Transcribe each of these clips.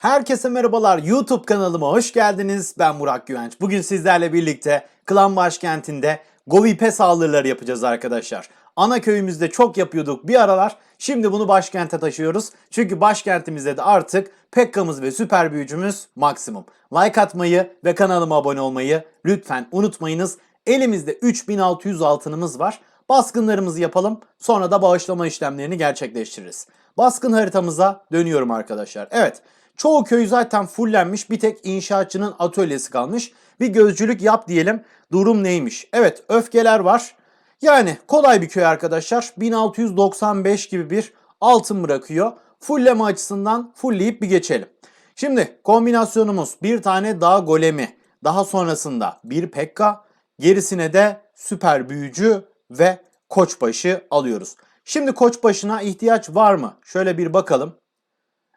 Herkese merhabalar. YouTube kanalıma hoş geldiniz. Ben Murat Güvenç. Bugün sizlerle birlikte Klan Başkenti'nde Govipe saldırıları yapacağız arkadaşlar. Ana köyümüzde çok yapıyorduk bir aralar. Şimdi bunu başkente taşıyoruz. Çünkü başkentimizde de artık Pekka'mız ve süper büyücümüz maksimum. Like atmayı ve kanalıma abone olmayı lütfen unutmayınız. Elimizde 3600 altınımız var. Baskınlarımızı yapalım. Sonra da bağışlama işlemlerini gerçekleştiririz. Baskın haritamıza dönüyorum arkadaşlar. Evet. Çoğu köy zaten fullenmiş. Bir tek inşaatçının atölyesi kalmış. Bir gözcülük yap diyelim. Durum neymiş? Evet öfkeler var. Yani kolay bir köy arkadaşlar. 1695 gibi bir altın bırakıyor. Fulleme açısından fullleyip bir geçelim. Şimdi kombinasyonumuz bir tane dağ golemi. Daha sonrasında bir pekka. Gerisine de süper büyücü ve koçbaşı alıyoruz. Şimdi koçbaşına ihtiyaç var mı? Şöyle bir bakalım.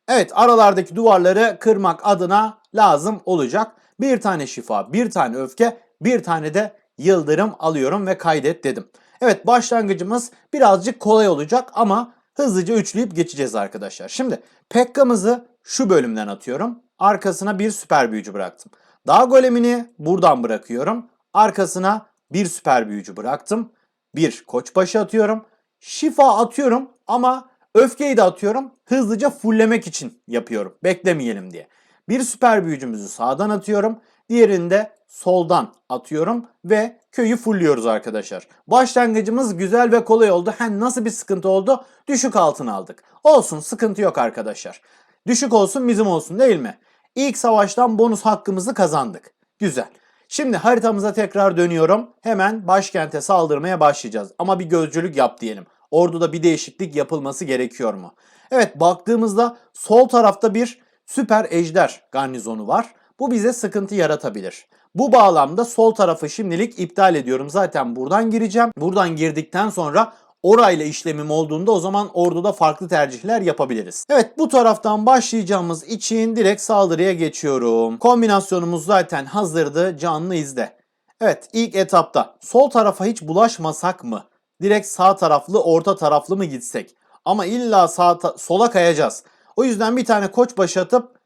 Evet aralardaki duvarları kırmak adına lazım olacak. Bir tane şifa, bir tane öfke, bir tane de yıldırım alıyorum ve kaydet dedim. Evet başlangıcımız birazcık kolay olacak ama hızlıca üçleyip geçeceğiz arkadaşlar. Şimdi Pekka'mızı şu bölümden atıyorum. Arkasına bir süper büyücü bıraktım. Dağ golemini buradan bırakıyorum. Arkasına bir süper büyücü bıraktım. Bir koçbaşı atıyorum. Şifa atıyorum ama öfkeyi de atıyorum. Hızlıca fulllemek için yapıyorum. Beklemeyelim diye. Bir süper büyücümüzü sağdan atıyorum. Diğerini de soldan atıyorum ve köyü fullliyoruz arkadaşlar. Başlangıcımız güzel ve kolay oldu. Hem nasıl bir sıkıntı oldu? Düşük altın aldık. Olsun sıkıntı yok arkadaşlar. Düşük olsun bizim olsun değil mi? İlk savaştan bonus hakkımızı kazandık. Güzel. Şimdi haritamıza tekrar dönüyorum. Hemen başkente saldırmaya başlayacağız. Ama bir gözcülük yap diyelim. Orduda bir değişiklik yapılması gerekiyor mu? Evet baktığımızda sol tarafta bir süper ejder garnizonu var. Bu bize sıkıntı yaratabilir. Bu bağlamda sol tarafı şimdilik iptal ediyorum. Zaten buradan gireceğim. Buradan girdikten sonra orayla işlemim olduğunda o zaman orduda farklı tercihler yapabiliriz. Evet bu taraftan başlayacağımız için direkt saldırıya geçiyorum. Kombinasyonumuz zaten hazırdı. Canlı izle. Evet ilk etapta sol tarafa hiç bulaşmasak mı? Direkt sağ taraflı orta taraflı mı gitsek? Ama illa sağ sola kayacağız. O yüzden bir tane koç başı atıp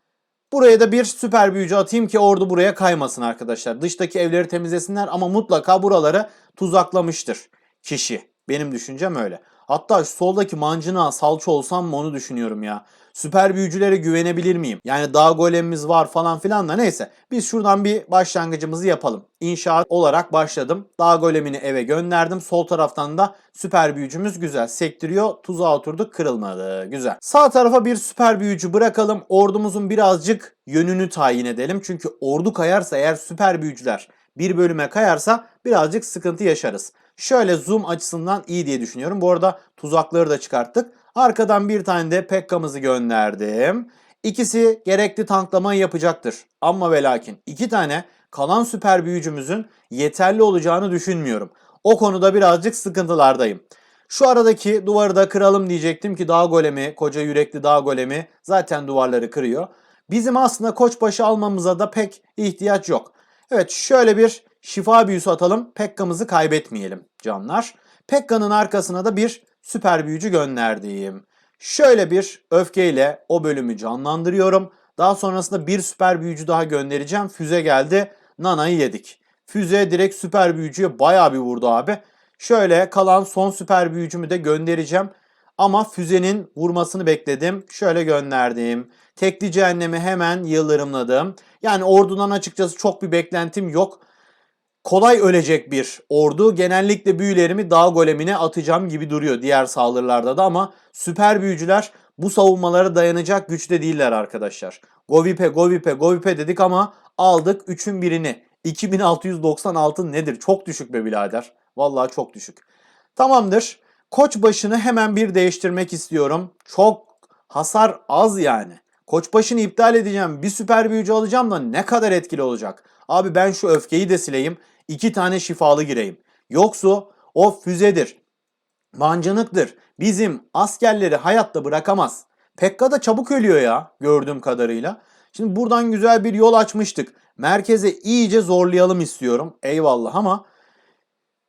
Buraya da bir süper büyücü atayım ki ordu buraya kaymasın arkadaşlar. Dıştaki evleri temizlesinler ama mutlaka buraları tuzaklamıştır kişi. Benim düşüncem öyle. Hatta soldaki mancına salça olsam mı onu düşünüyorum ya. Süper büyücülere güvenebilir miyim? Yani dağ golemimiz var falan filan da neyse. Biz şuradan bir başlangıcımızı yapalım. İnşaat olarak başladım. Dağ golemini eve gönderdim. Sol taraftan da süper büyücümüz güzel. Sektiriyor. Tuzağa oturduk kırılmadı. Güzel. Sağ tarafa bir süper büyücü bırakalım. Ordumuzun birazcık yönünü tayin edelim. Çünkü ordu kayarsa eğer süper büyücüler bir bölüme kayarsa birazcık sıkıntı yaşarız. Şöyle zoom açısından iyi diye düşünüyorum. Bu arada tuzakları da çıkarttık. Arkadan bir tane de Pekka'mızı gönderdim. İkisi gerekli tanklamayı yapacaktır. Ama ve lakin iki tane kalan süper büyücümüzün yeterli olacağını düşünmüyorum. O konuda birazcık sıkıntılardayım. Şu aradaki duvarı da kıralım diyecektim ki dağ golemi, koca yürekli dağ golemi zaten duvarları kırıyor. Bizim aslında koçbaşı almamıza da pek ihtiyaç yok. Evet şöyle bir şifa büyüsü atalım. Pekka'mızı kaybetmeyelim canlar. Pekka'nın arkasına da bir süper büyücü gönderdiğim. Şöyle bir öfkeyle o bölümü canlandırıyorum. Daha sonrasında bir süper büyücü daha göndereceğim. Füze geldi. Nana'yı yedik. Füze direkt süper büyücüye bayağı bir vurdu abi. Şöyle kalan son süper büyücümü de göndereceğim. Ama füzenin vurmasını bekledim. Şöyle gönderdim. Tekli cehennemi hemen yıldırımladım. Yani ordudan açıkçası çok bir beklentim yok. Kolay ölecek bir ordu. Genellikle büyülerimi dağ golemine atacağım gibi duruyor diğer saldırılarda da ama süper büyücüler bu savunmalara dayanacak güçte değiller arkadaşlar. Govipe, Govipe, Govipe dedik ama aldık 3'ün birini. 2696 nedir? Çok düşük be birader. Vallahi çok düşük. Tamamdır. Koç başını hemen bir değiştirmek istiyorum. Çok hasar az yani. Koç başını iptal edeceğim. Bir süper büyücü alacağım da ne kadar etkili olacak? Abi ben şu öfkeyi de sileyim. İki tane şifalı gireyim. Yoksa o füzedir. Mancınıktır. Bizim askerleri hayatta bırakamaz. Pekka da çabuk ölüyor ya gördüğüm kadarıyla. Şimdi buradan güzel bir yol açmıştık. Merkeze iyice zorlayalım istiyorum. Eyvallah ama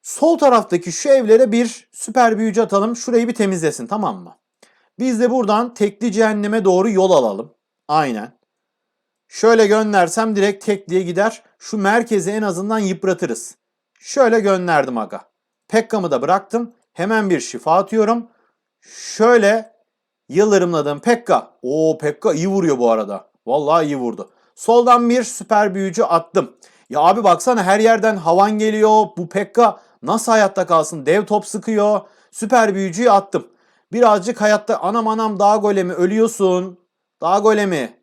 sol taraftaki şu evlere bir süper büyücü atalım. Şurayı bir temizlesin tamam mı? Biz de buradan tekli cehenneme doğru yol alalım. Aynen. Şöyle göndersem direkt tekliğe gider. Şu merkezi en azından yıpratırız. Şöyle gönderdim aga. Pekka'mı da bıraktım. Hemen bir şifa atıyorum. Şöyle yıldırımladım Pekka. Oo Pekka iyi vuruyor bu arada. Vallahi iyi vurdu. Soldan bir süper büyücü attım. Ya abi baksana her yerden havan geliyor. Bu Pekka nasıl hayatta kalsın? Dev top sıkıyor. Süper büyücüyü attım. Birazcık hayatta anam anam dağ golemi ölüyorsun. Dağ golemi.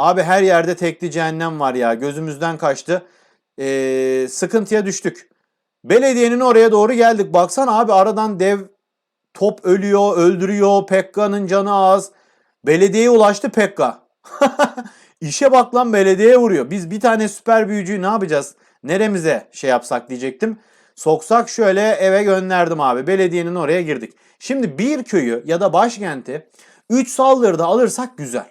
Abi her yerde tekli cehennem var ya. Gözümüzden kaçtı. Ee, sıkıntıya düştük. Belediyenin oraya doğru geldik. Baksana abi aradan dev top ölüyor, öldürüyor. Pekka'nın canı az. Belediyeye ulaştı Pekka. İşe bak lan belediyeye vuruyor. Biz bir tane süper büyücüyü ne yapacağız? Neremize şey yapsak diyecektim. Soksak şöyle eve gönderdim abi. Belediyenin oraya girdik. Şimdi bir köyü ya da başkenti 3 saldırıda alırsak güzel.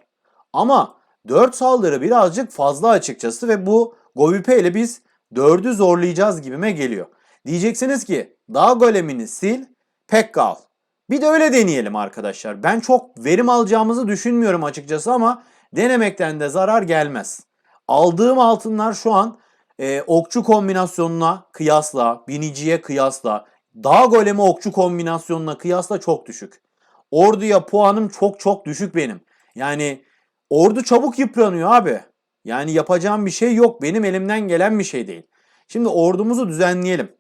Ama 4 saldırı birazcık fazla açıkçası ve bu Govipe ile biz 4'ü zorlayacağız gibime geliyor. Diyeceksiniz ki dağ golemini sil, Pekka al. Bir de öyle deneyelim arkadaşlar. Ben çok verim alacağımızı düşünmüyorum açıkçası ama denemekten de zarar gelmez. Aldığım altınlar şu an e, okçu kombinasyonuna kıyasla, biniciye kıyasla, dağ golemi okçu kombinasyonuna kıyasla çok düşük. Orduya puanım çok çok düşük benim. Yani ordu çabuk yıpranıyor abi. Yani yapacağım bir şey yok. Benim elimden gelen bir şey değil. Şimdi ordumuzu düzenleyelim.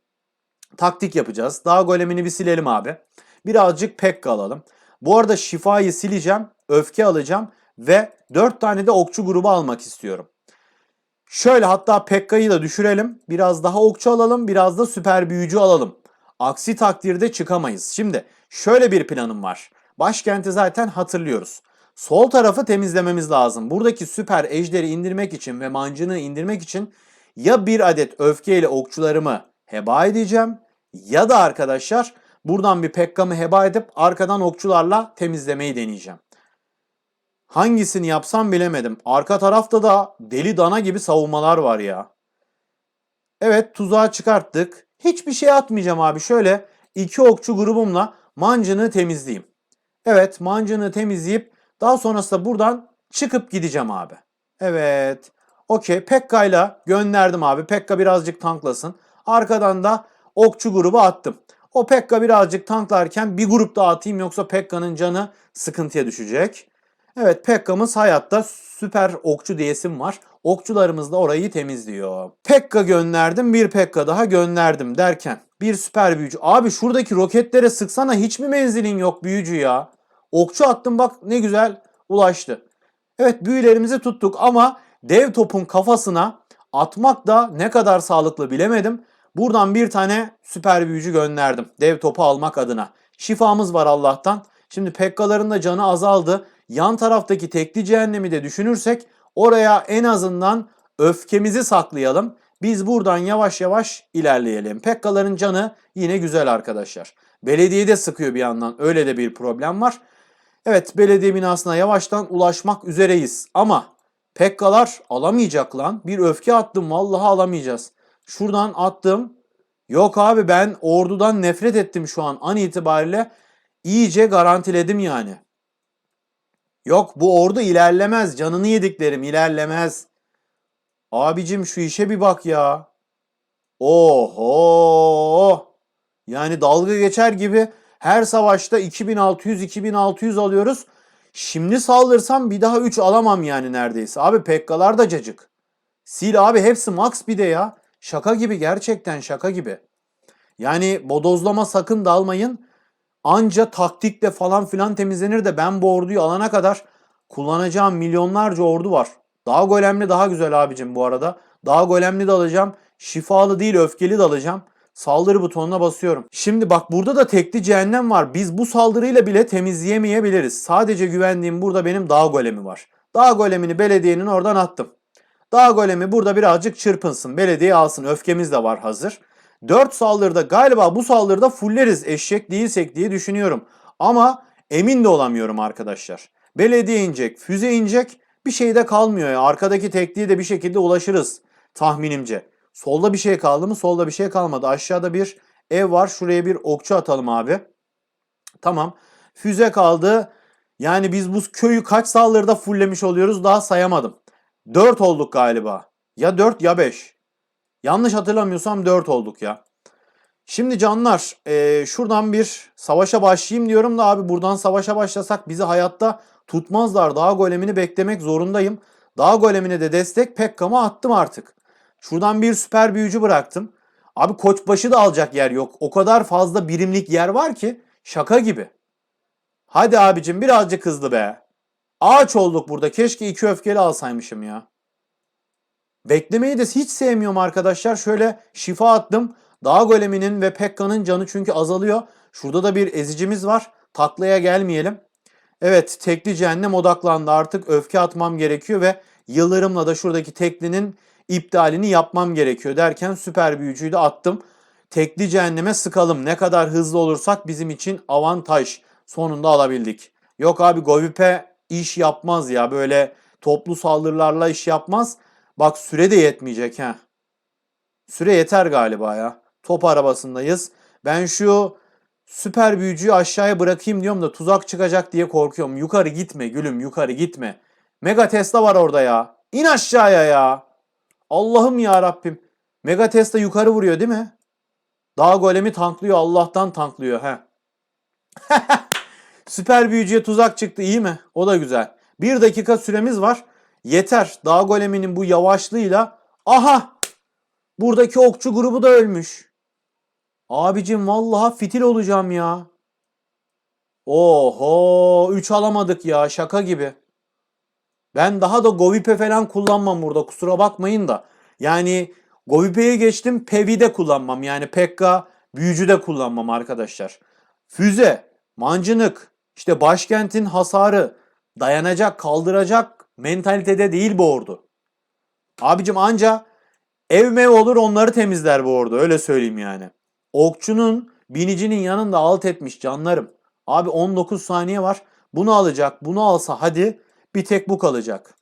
Taktik yapacağız. Dağ golemini bir silelim abi. Birazcık Pekka alalım. Bu arada şifayı sileceğim. Öfke alacağım. Ve 4 tane de okçu grubu almak istiyorum. Şöyle hatta Pekka'yı da düşürelim. Biraz daha okçu alalım. Biraz da süper büyücü alalım. Aksi takdirde çıkamayız. Şimdi şöyle bir planım var. Başkenti zaten hatırlıyoruz. Sol tarafı temizlememiz lazım. Buradaki süper ejderi indirmek için ve mancını indirmek için ya bir adet öfkeyle okçularımı heba edeceğim ya da arkadaşlar buradan bir Pekka'mı heba edip arkadan okçularla temizlemeyi deneyeceğim. Hangisini yapsam bilemedim. Arka tarafta da deli dana gibi savunmalar var ya. Evet tuzağı çıkarttık. Hiçbir şey atmayacağım abi. Şöyle iki okçu grubumla mancını temizleyeyim. Evet mancını temizleyip daha sonrasında buradan çıkıp gideceğim abi. Evet. Okey. Pekka'yla gönderdim abi. Pekka birazcık tanklasın. Arkadan da okçu grubu attım. O Pekka birazcık tanklarken bir grup daha atayım yoksa Pekka'nın canı sıkıntıya düşecek. Evet Pekka'mız hayatta süper okçu diyesim var. Okçularımız da orayı temizliyor. Pekka gönderdim bir Pekka daha gönderdim derken bir süper büyücü. Abi şuradaki roketlere sıksana hiç mi menzilin yok büyücü ya? Okçu attım bak ne güzel ulaştı. Evet büyülerimizi tuttuk ama dev topun kafasına atmak da ne kadar sağlıklı bilemedim. Buradan bir tane süper büyücü gönderdim. Dev topu almak adına. Şifamız var Allah'tan. Şimdi Pekka'ların da canı azaldı. Yan taraftaki tekli cehennemi de düşünürsek oraya en azından öfkemizi saklayalım. Biz buradan yavaş yavaş ilerleyelim. Pekka'ların canı yine güzel arkadaşlar. Belediye de sıkıyor bir yandan. Öyle de bir problem var. Evet belediye binasına yavaştan ulaşmak üzereyiz. Ama Pekkalar alamayacak lan. Bir öfke attım vallahi alamayacağız. Şuradan attım. Yok abi ben ordudan nefret ettim şu an an itibariyle. İyice garantiledim yani. Yok bu ordu ilerlemez. Canını yediklerim ilerlemez. Abicim şu işe bir bak ya. Oho. Yani dalga geçer gibi her savaşta 2600-2600 alıyoruz. Şimdi saldırsam bir daha 3 alamam yani neredeyse. Abi Pekkalar da cacık. Sil abi hepsi max bir de ya. Şaka gibi gerçekten şaka gibi. Yani bodozlama sakın dalmayın. Anca taktikle falan filan temizlenir de ben bu orduyu alana kadar kullanacağım milyonlarca ordu var. Daha golemli daha güzel abicim bu arada. Daha golemli de alacağım. Şifalı değil öfkeli de alacağım. Saldırı butonuna basıyorum. Şimdi bak burada da tekli cehennem var. Biz bu saldırıyla bile temizleyemeyebiliriz. Sadece güvendiğim burada benim dağ golemi var. Dağ golemini belediyenin oradan attım. Dağ golemi burada birazcık çırpınsın. Belediye alsın. Öfkemiz de var hazır. 4 saldırıda galiba bu saldırıda fulleriz eşek değilsek diye düşünüyorum. Ama emin de olamıyorum arkadaşlar. Belediye inecek, füze inecek bir şey de kalmıyor ya. Arkadaki tekliğe de bir şekilde ulaşırız tahminimce. Solda bir şey kaldı mı? Solda bir şey kalmadı. Aşağıda bir ev var. Şuraya bir okçu atalım abi. Tamam. Füze kaldı. Yani biz bu köyü kaç saldırıda fulllemiş oluyoruz daha sayamadım. 4 olduk galiba. Ya 4 ya 5. Yanlış hatırlamıyorsam 4 olduk ya. Şimdi canlar eee, şuradan bir savaşa başlayayım diyorum da abi buradan savaşa başlasak bizi hayatta tutmazlar. Dağ golemini beklemek zorundayım. Dağ golemine de destek Pekkam'a attım artık. Şuradan bir süper büyücü bıraktım. Abi koçbaşı da alacak yer yok. O kadar fazla birimlik yer var ki şaka gibi. Hadi abicim birazcık hızlı be. Ağaç olduk burada. Keşke iki öfkeli alsaymışım ya. Beklemeyi de hiç sevmiyorum arkadaşlar. Şöyle şifa attım. Dağ goleminin ve Pekka'nın canı çünkü azalıyor. Şurada da bir ezicimiz var. Taklaya gelmeyelim. Evet tekli cehennem odaklandı artık. Öfke atmam gerekiyor ve yıldırımla da şuradaki teklinin iptalini yapmam gerekiyor derken süper büyücüyü de attım. Tekli cehenneme sıkalım. Ne kadar hızlı olursak bizim için avantaj. Sonunda alabildik. Yok abi Govipe iş yapmaz ya. Böyle toplu saldırılarla iş yapmaz. Bak süre de yetmeyecek ha. Süre yeter galiba ya. Top arabasındayız. Ben şu süper büyücüyü aşağıya bırakayım diyorum da tuzak çıkacak diye korkuyorum. Yukarı gitme gülüm yukarı gitme. Mega Tesla var orada ya. İn aşağıya ya. Allah'ım ya Rabbim. Mega Tesla yukarı vuruyor değil mi? Dağ golemi tanklıyor. Allah'tan tanklıyor. He. Süper büyücüye tuzak çıktı iyi mi? O da güzel. Bir dakika süremiz var. Yeter. Dağ goleminin bu yavaşlığıyla. Aha! Buradaki okçu grubu da ölmüş. Abicim vallahi fitil olacağım ya. Oho 3 alamadık ya şaka gibi. Ben daha da Govipe falan kullanmam burada kusura bakmayın da. Yani Govipe'yi geçtim Pevi de kullanmam. Yani Pekka büyücü de kullanmam arkadaşlar. Füze, mancınık, işte başkentin hasarı dayanacak, kaldıracak mentalitede değil bu ordu. Abicim anca ev mev olur onları temizler bu ordu öyle söyleyeyim yani. Okçunun binicinin yanında alt etmiş canlarım. Abi 19 saniye var. Bunu alacak. Bunu alsa hadi bir tek bu kalacak.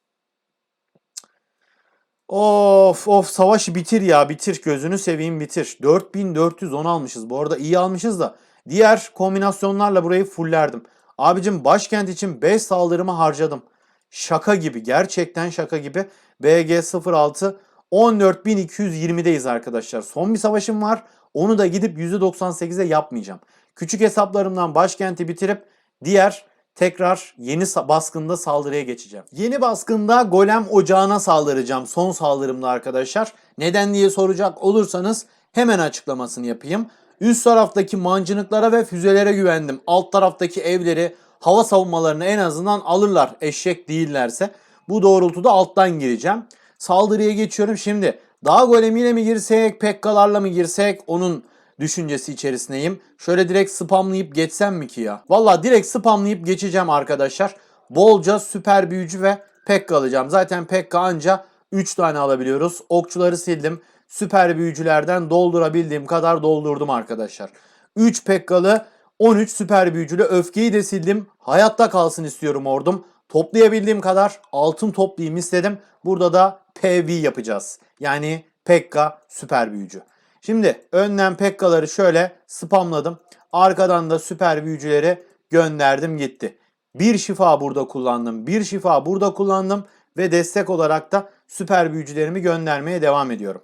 Of of savaşı bitir ya bitir gözünü seveyim bitir. 4410 almışız bu arada iyi almışız da diğer kombinasyonlarla burayı fullerdim. Abicim başkent için 5 saldırımı harcadım. Şaka gibi gerçekten şaka gibi. BG06 14.220'deyiz arkadaşlar. Son bir savaşım var. Onu da gidip %98'e yapmayacağım. Küçük hesaplarımdan başkenti bitirip diğer tekrar yeni baskında saldırıya geçeceğim. Yeni baskında golem ocağına saldıracağım son saldırımda arkadaşlar. Neden diye soracak olursanız hemen açıklamasını yapayım. Üst taraftaki mancınıklara ve füzelere güvendim. Alt taraftaki evleri hava savunmalarını en azından alırlar eşek değillerse. Bu doğrultuda alttan gireceğim. Saldırıya geçiyorum şimdi. Dağ golemiyle mi girsek, pekkalarla mı girsek onun düşüncesi içerisindeyim. Şöyle direkt spamlayıp geçsem mi ki ya? Valla direkt spamlayıp geçeceğim arkadaşlar. Bolca süper büyücü ve pekka alacağım. Zaten pekka anca 3 tane alabiliyoruz. Okçuları sildim. Süper büyücülerden doldurabildiğim kadar doldurdum arkadaşlar. 3 pekkalı 13 süper büyücülü öfkeyi de sildim. Hayatta kalsın istiyorum ordum. Toplayabildiğim kadar altın toplayayım istedim. Burada da PV yapacağız. Yani Pekka süper büyücü. Şimdi önden Pekka'ları şöyle spamladım. Arkadan da süper büyücüleri gönderdim gitti. Bir şifa burada kullandım. Bir şifa burada kullandım. Ve destek olarak da süper büyücülerimi göndermeye devam ediyorum.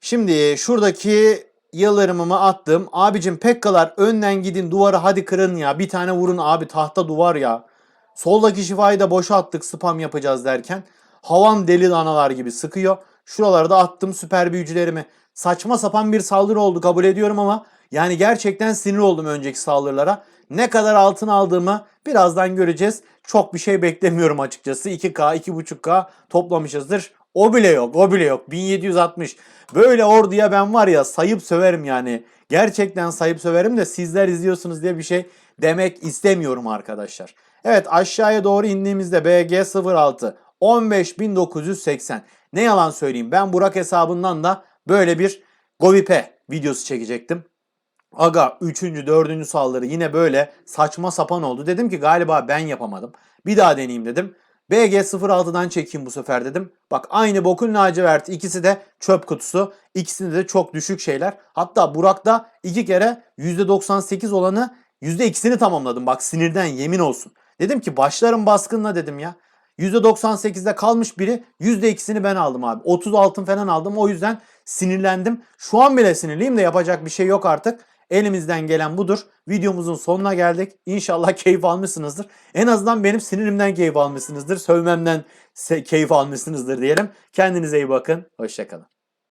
Şimdi şuradaki yıldırımımı attım. Abicim Pekkalar önden gidin duvarı hadi kırın ya. Bir tane vurun abi tahta duvar ya. Soldaki şifayı da boşa attık spam yapacağız derken. Havan deli danalar gibi sıkıyor. Şuralara da attım süper büyücülerimi. Saçma sapan bir saldırı oldu kabul ediyorum ama yani gerçekten sinir oldum önceki saldırılara. Ne kadar altın aldığımı birazdan göreceğiz. Çok bir şey beklemiyorum açıkçası. 2K, 2.5K toplamışızdır. O bile yok, o bile yok. 1760. Böyle orduya ben var ya sayıp söverim yani. Gerçekten sayıp söverim de sizler izliyorsunuz diye bir şey demek istemiyorum arkadaşlar. Evet aşağıya doğru indiğimizde BG06 15980. Ne yalan söyleyeyim ben Burak hesabından da böyle bir Govipe videosu çekecektim. Aga 3. 4. saldırı yine böyle saçma sapan oldu. Dedim ki galiba ben yapamadım. Bir daha deneyeyim dedim. BG06'dan çekeyim bu sefer dedim. Bak aynı bokun laciverti ikisi de çöp kutusu. İkisinde de çok düşük şeyler. Hatta Burak'ta iki kere %98 olanı %2'sini tamamladım. Bak sinirden yemin olsun. Dedim ki başlarım baskınla dedim ya. %98'de kalmış biri %2'sini ben aldım abi. 30 altın falan aldım. O yüzden sinirlendim. Şu an bile sinirliyim de yapacak bir şey yok artık. Elimizden gelen budur. Videomuzun sonuna geldik. İnşallah keyif almışsınızdır. En azından benim sinirimden keyif almışsınızdır. Sövmemden keyif almışsınızdır diyelim. Kendinize iyi bakın. Hoşçakalın.